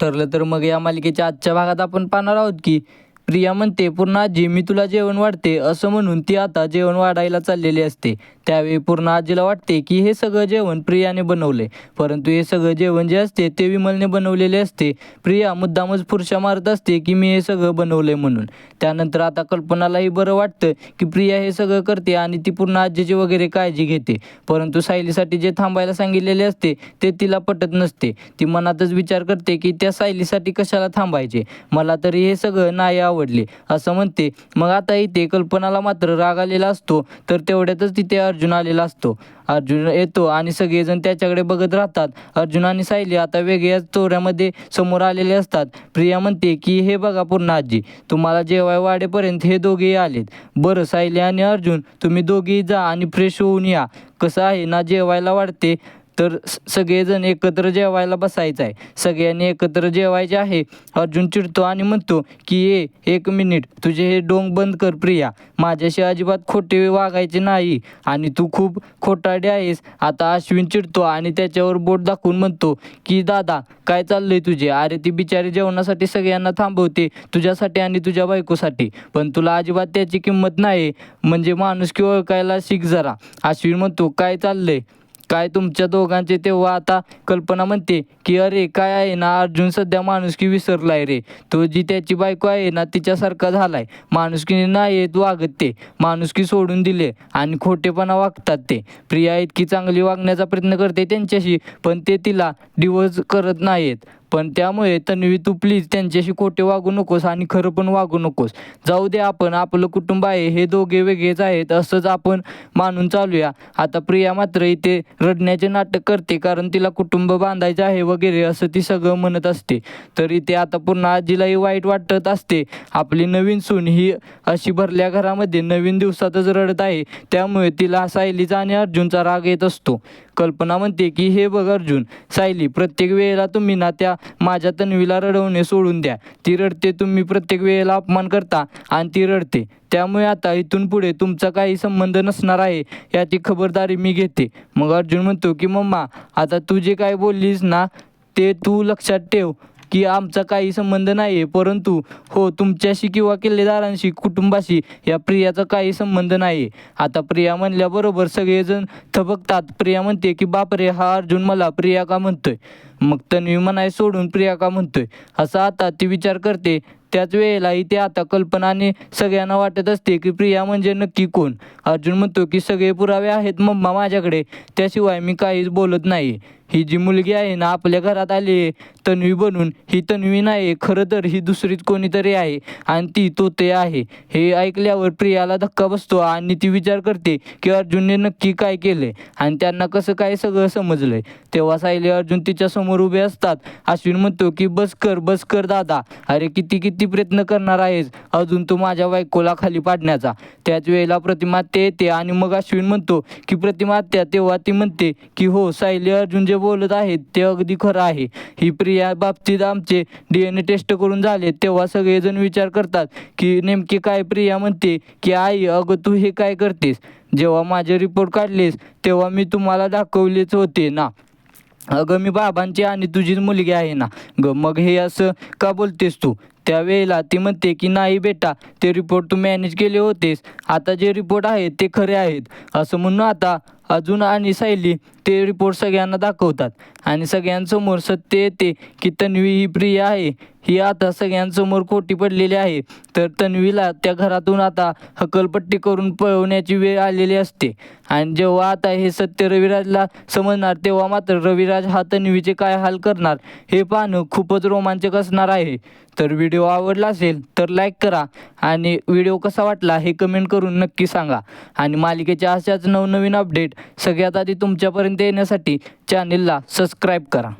ठरलं तर मग या मालिकेच्या आजच्या भागात आपण पाहणार आहोत की प्रिया म्हणते पूर्ण आजी मी तुला जेवण वाढते असं म्हणून ती आता जेवण वाढायला चाललेली असते. त्यावेळी पूर्ण आजीला वाटते की हे सगळं जेवण प्रियाने बनवले. परंतु हे सगळं जेवण जे असते ते विमलने बनवलेले असते. प्रिया मुद्दामच पुरुषा मारत असते की मी हे सगळं बनवलंय म्हणून. त्यानंतर आता कल्पनालाही बरं वाटतं की प्रिया हे सगळं करते आणि ती पूर्ण आजीची वगैरे काळजी घेते. परंतु सायलीसाठी जे थांबायला सांगितलेले असते ते तिला पटत नसते. ती मनातच विचार करते की त्या सायलीसाठी कशाला थांबायचे? मला तरी हे सगळं नाही आवडले. असं म्हणते. मग आता इथे कल्पनाला मात्र राग आलेला असतो. तर तेवढ्यातच तिथे अर्जुन आलेला असतो. अर्जुन येतो आणि सगळेजण त्याच्याकडे बघत राहतात. अर्जुन आणि सायली आता वेगळ्याच चोऱ्यामध्ये समोर आलेले असतात. प्रिया म्हणते की हे बघा पूर्ण आजी तुम्हाला जेवाय वाडेपर्यंत हे दोघेही आलेत. बरं सायली आणि अर्जुन तुम्ही दोघेही जा आणि फ्रेश होऊन या. कसं आहे ना जेवायला वाढते. तर सगळेजण एकत्र जेवायला बसायचं आहे. सगळ्यांनी एकत्र जेवायचे आहे. अर्जुन चिडतो आणि म्हणतो की ये एक मिनिट तुझे हे डोंग बंद कर प्रिया. माझ्याशी अजिबात खोटे वागायचे नाही. आणि तू खूप खोटाडे आहेस. आता अश्विन चिडतो आणि त्याच्यावर बोट दाखवून म्हणतो की दादा काय चाललंय तुझे? अरे ती बिचारी जेवणासाठी सगळ्यांना थांबवते तुझ्यासाठी आणि तुझ्या बायकोसाठी. पण तुला अजिबात त्याची किंमत नाही. म्हणजे माणूस की ओळखायला शिक जरा. अश्विन म्हणतो काय चाललंय? काय तुमच्या दोघांचे तेव्हा आता कल्पना म्हणते की अरे काय आहे ना अर्जुन सध्या माणुसकी विसरलाय रे. तो जी त्याची बायको आहे ना तिच्यासारखा झालाय. माणुसकीने नाही येत वागत ते. माणुसकी सोडून दिले आणि खोटेपणा वागतात ते. प्रिया इतकी चांगली वागण्याचा प्रयत्न करते त्यांच्याशी पण ते तिला डिवोर्स करत नाहीत. पण त्यामुळे तन्वी तू प्लीज त्यांच्याशी खोटे वागू नकोस आणि खरं पण वागू नकोस. जाऊ दे आपण आपलं कुटुंब आहे हे दोघे वेगळेच आहेत असंच आपण मानून चालूया. आता प्रिया मात्र इथे रडण्याचे नाटक करते कारण तिला कुटुंब बांधायचं आहे वगैरे असं ती सगळं म्हणत असते. तर इथे आता पूर्ण आजीलाही वाईट वाटत असते. आपली नवीन सून ही अशी भरल्या घरामध्ये नवीन दिवसातच रडत आहे. त्यामुळे तिला सायलीचा आणि अर्जुनचा राग येत असतो. कल्पना म्हणते की हे बघ अर्जुन सायली प्रत्येक वेळेला तुम्ही ना त्या माझ्या तन्वीला रडवणे सोडून द्या. ती रडते तुम्ही प्रत्येक वेळेला अपमान करता आणि ती रडते. त्यामुळे आता इथून पुढे तुमचा काही संबंध नसणार आहे याची खबरदारी मी घेते. मग अर्जुन म्हणतो की मम्मा आता तू जे काय बोललीस ना ते तू लक्षात ठेव. की आमचा काही संबंध नाही आहे परंतु हो तुमच्याशी किंवा किल्लेदारांशी कुटुंबाशी या प्रियाचा काही संबंध नाही आहे आता प्रिया म्हणल्याबरोबर सगळेजण थबकतात. प्रिया म्हणते की बापरे हा अर्जुन मला प्रिया का म्हणतोय? मग तन्वी म्हणाय सोडून प्रिया का म्हणतोय? असं आता ती विचार करते. त्याच वेळेला इथे आता कल्पनाने सगळ्यांना वाटत असते की प्रिया म्हणजे नक्की कोण? अर्जुन म्हणतो की सगळे पुरावे आहेत मम्मा माझ्याकडे. त्याशिवाय मी काहीच बोलत नाही. ही जी मुलगी आहे ना आपल्या घरात आली आहे. तन्वी बनून. ही तन्वी नाही खरं तर ही दुसरीच कोणीतरी आहे. आणि ती तो ते आहे. हे ऐकल्यावर प्रियाला धक्का बसतो आणि ती विचार करते की अर्जुनने नक्की काय केले आणि त्यांना कसं काय सगळं समजलंय? तेव्हा सायली अर्जुन तिच्या समोर उभे असतात. अश्विन म्हणतो की बस कर बस कर दादा. अरे किती किती? प्रयत्न करणार आहेस? अजून तू माझ्या बायकोला खाली पाडण्याचा. त्याच वेळेला प्रतिमा ते येते आणि मग अश्विन म्हणतो की प्रतिमा त्या तेव्हा ती म्हणते की हो सायली अर्जुन जे बोलत आहेत ते अगदी खरं आहे. ही प्रिया बाबतीत आमचे डी एन ए टेस्ट करून झाले. तेव्हा सगळेजण विचार करतात की नेमके काय प्रिया म्हणते की आई अगं तू हे काय करतेस? जेव्हा माझे रिपोर्ट काढलेस तेव्हा मी तुम्हाला दाखवलेच होते ना. अगं मी बाबांची आणि तुझीच मुलगी आहे ना. ग मग हे असं का बोलतेस तू? त्यावेळेला ती म्हणते की नाही बेटा ते रिपोर्ट तू मॅनेज केले होतेस. आता जे रिपोर्ट आहेत ते खरे आहेत. असं म्हणून आता अजून आणि सायली ते रिपोर्ट सगळ्यांना दाखवतात. आणि सगळ्यांसमोर सत्य येते की तन्वी ही प्रिया आहे. ही आता सगळ्यांसमोर खोटी पडलेली आहे. तर तन्वीला त्या घरातून आता हकलपट्टी करून पळवण्याची वेळ आलेली असते. आणि जेव्हा आता हे सत्य रविराजला समजणार तेव्हा मात्र रविराज हा तन्वीचे काय हाल करणार हे पाहणं खूपच रोमांचक असणार आहे. तर व्हिडिओ आवडला असेल तर लाईक करा आणि व्हिडिओ कसा वाटला हे कमेंट करून नक्की सांगा. आणि मालिकेच्या अशाच नवनवीन अपडेट सगळ्यात आधी तुमच्यापर्यंत येण्यासाठी चॅनेलला सबस्क्राईब करा.